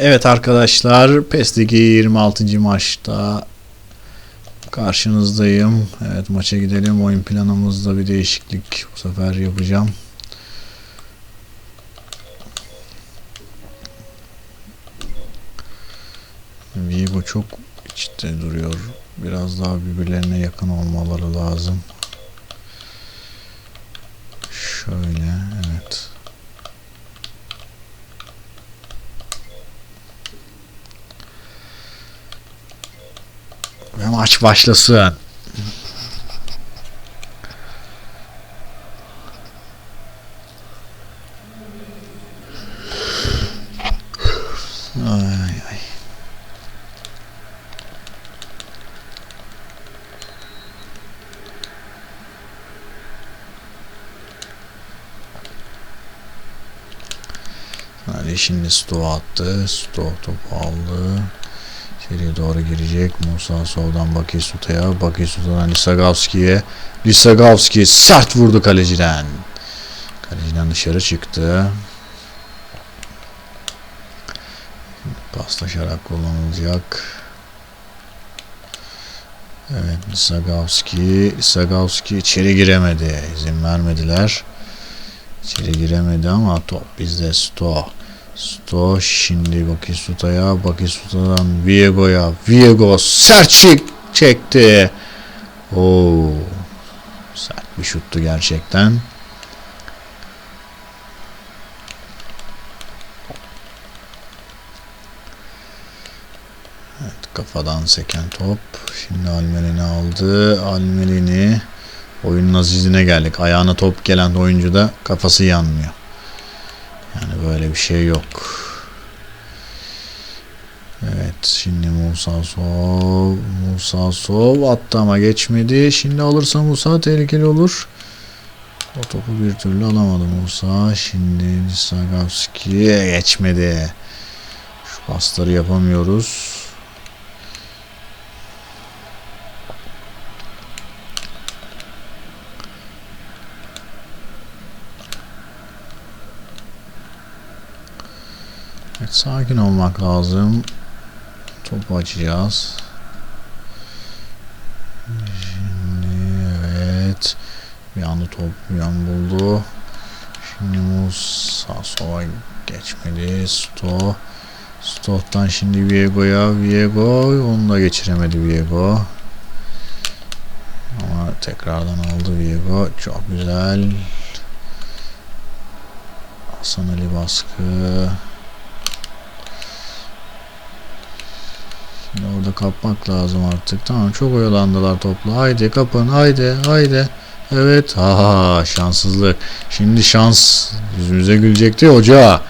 Evet arkadaşlar PES'teki 26. maçta karşınızdayım. Evet maça gidelim. Oyun planımızda bir değişiklik bu sefer yapacağım. Vigo çok içte duruyor. Biraz daha birbirlerine yakın olmaları lazım. Şöyle evet. Ve maç başlasın. Ay ay. Hadi şimdi Sto attı. Sto topu aldı. İçeriye doğru girecek. Musa soldan Bakisuta'ya. Bakisuta'dan Lisagavski'ye. Lisagavski sert vurdu kaleciden. Kaleciden dışarı çıktı. Paslaşarak kullanılacak. Evet Lisagavski. Lisagavski içeri giremedi. İzin vermediler. İçeri giremedi ama top bizde Sto. Sto şimdi Bakisuta'ya, Bakisuta'dan Viego'ya. Viego sert çek çekti. Oo. Sert bir şuttu gerçekten. Evet, kafadan seken top. Şimdi Almerini aldı. Almerini oyunun azizine geldik. Ayağına top gelen oyuncu da kafası yanmıyor. Böyle bir şey yok. Evet şimdi Musa Sov Musa Sov attı ama geçmedi. Şimdi alırsa Musa tehlikeli olur. O topu bir türlü alamadı Musa. Şimdi Sagavski geçmedi. Şu pasları yapamıyoruz. Evet, sakin olmak lazım. Topu açacağız. Şimdi evet. Bir anda top bir an buldu. Şimdi Musa sola geçmedi. Sto. Sto'dan şimdi Viego'ya. Viego onu da geçiremedi Viego. Ama tekrardan aldı Viego. Çok güzel. Hasan Ali baskı. Orada kapmak lazım artık. Tamam çok oyalandılar topla. Haydi kapın haydi haydi. Evet. Ha şanssızlık. Şimdi şans yüzümüze gülecekti hoca.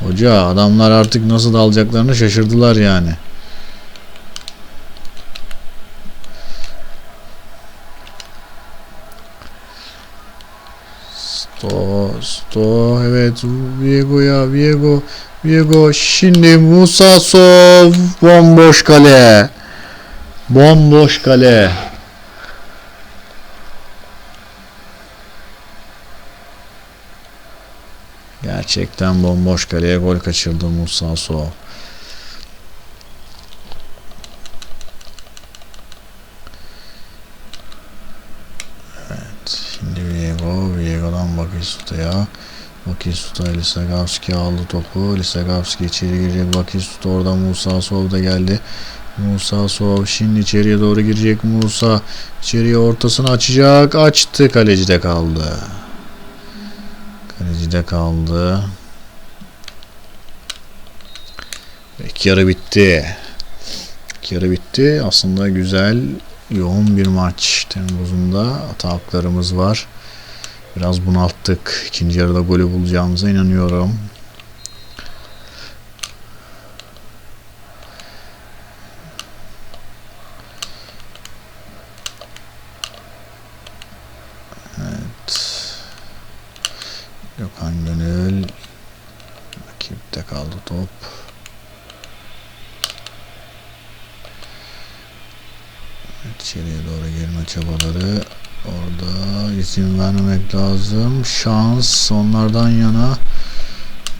Hoca adamlar artık nasıl dalacaklarını şaşırdılar yani. Sto, Sto, evet Viego'ya, Viego, Viego, şimdi Musa Sov, bomboş kale. Bomboş kale. Gerçekten bomboş kaleye gol kaçırdı Musa Sov. Evet, şimdi Viego, Viego'dan Bakisuta'ya. Bakisuta Lisagavski aldı topu. Lisagavski içeri girecek. Bakisuta orada Musa Sov da geldi. Musa Sov şimdi içeriye doğru girecek Musa. İçeriye ortasını açacak. Açtı. Kalecide kaldı. Kalecide kaldı. İlk yarı bitti. İlk yarı bitti. Aslında güzel, yoğun bir maç. Temmuz'unda hata haklarımız var. Biraz bunalttık. İkinci yarıda golü bulacağımıza inanıyorum. Evet. Gökhan Gönül. Rakipte kaldı top. İçeriye doğru girme çabaları. Orada izin vermemek lazım. Şans onlardan yana.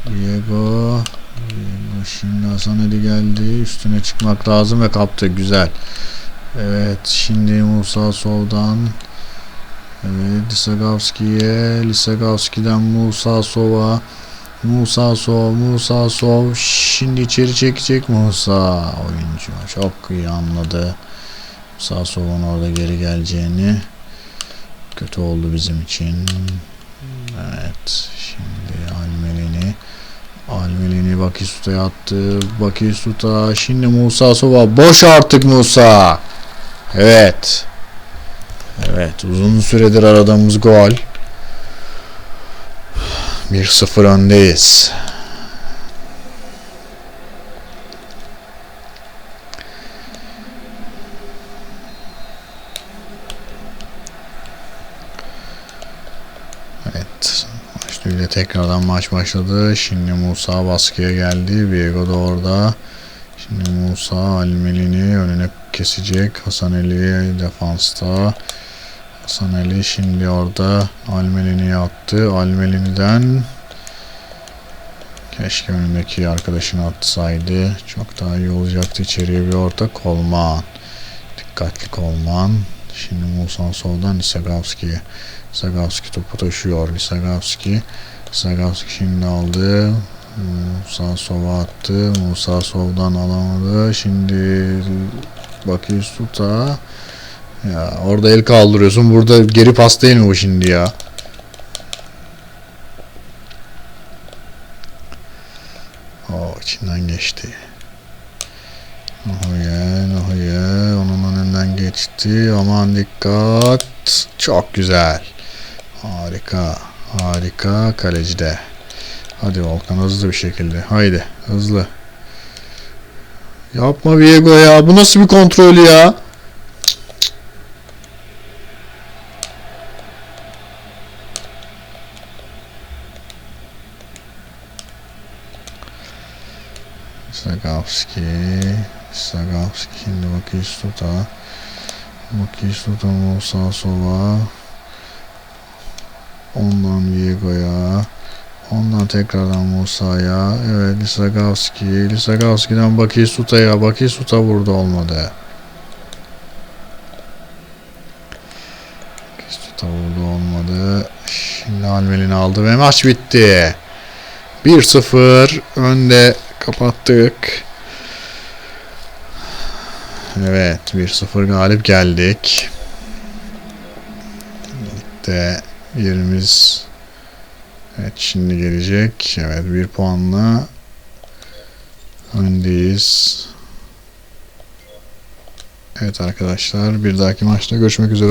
Diego. Diego şimdi Hasan Ali geldi. Üstüne çıkmak lazım ve kaptı. Güzel. Evet. Şimdi Musa Sov'dan Evet, Lisagavski'ye, Lisagavski'den Musa Sov'a, Musa Sov, Musa Sov, şimdi içeri çekecek Musa. Oyuncu çok iyi anladı. Musa Sov'un orada geri geleceğini. Kötü oldu bizim için. Evet, şimdi Almelini. Almelini Bakistut'a attı. Bakistuta, şimdi Musa Sov'a. Boş artık Musa. Evet. Evet uzun süredir aradığımız gol. 1-0 öndeyiz. Evet. Başlığıyla tekrardan maç başladı. Şimdi Musa baskıya geldi. Viego da orada. Şimdi Musa Almelini önüne kesecek. Hasan Ali defansta. Hasan Ali şimdi orada Almelini'ye attı. Almelini'den keşke önündeki arkadaşını atsaydı. Çok daha iyi olacaktı. İçeriye bir orta Kolman. Dikkatli Kolman. Şimdi Musa soldan Lisagavski'ye. Lisagavski topu taşıyor. Lisagavski. Lisagavski şimdi aldı. Musa Sov'a attı. Musa Sov'dan alamadı. Şimdi Bakiyusuta. Ya orada el kaldırıyorsun. Burada geri pas değil mi bu şimdi ya? O içinden geçti. Ohoye, ohoye. Onun önünden geçti. Aman dikkat. Çok güzel. Harika. Harika kalecide. Hadi Volkan hızlı bir şekilde. Haydi hızlı. Yapma Viego ya. Bu nasıl bir kontrol ya? Sagavski. Sagavski şimdi Bakistuta. Bakistuta Musa Sova. Ondan Viego'ya. Ondan tekrardan Musa'ya. Evet Lisagavski. Lisagavski'den Bakistuta'ya. Bakistuta burada olmadı. Bakistuta burada olmadı. Şimdi Almelini aldı ve maç bitti. 1-0 önde kapattık. Evet 1-0 galip geldik. Ligde yerimiz Evet şimdi gelecek. Evet bir puanla öndeyiz. Evet arkadaşlar bir dahaki maçta görüşmek üzere.